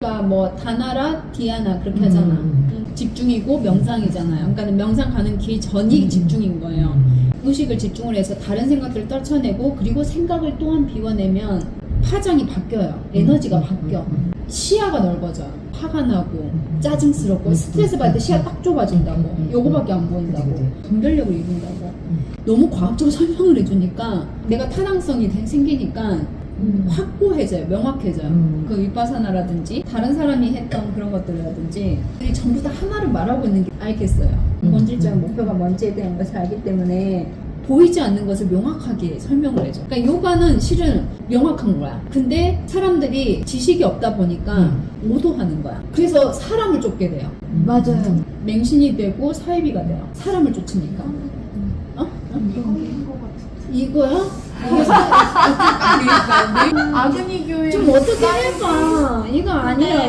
그러니까 뭐 다나라, 디아나 그렇게 음, 하잖아. 음, 집중이고 명상이잖아요. 그러니까 명상 가는 길 전이 음. 집중인 거예요. 의식을 집중을 해서 다른 생각들을 떨쳐내고 그리고 생각을 또한 비워내면 파장이 바뀌어요. 에너지가 바뀌어. 시야가 넓어져요. 화가 나고 짜증스럽고 음, 스트레스 받을 때 시야 딱 좁아진다고. 음, 요거밖에 안 보인다고. 분별력을 잃는다고. 음. 너무 과학적으로 설명을 해주니까 내가 타당성이 되- 생기니까 음. 확고해져요. 명확해져요. 음. 그 윗바사나라든지 다른 사람이 했던 그런 것들이라든지 이 전부 다 하나를 말하고 있는 게 알겠어요. 음. 본질적인 목표가 뭔지에 대한 것을 알기 때문에 보이지 않는 것을 명확하게 설명을 해줘. 그러니까 요가는 실은 명확한 거야. 근데 사람들이 지식이 없다 보니까 음. 오도하는 거야. 그래서 사람을 쫓게 돼요. 맞아요. 맹신이 되고 사이비가 돼요. 사람을 쫓으니까. 어? 이거야? 아그니 교회 좀 어떻게 해봐. 이거 아니야.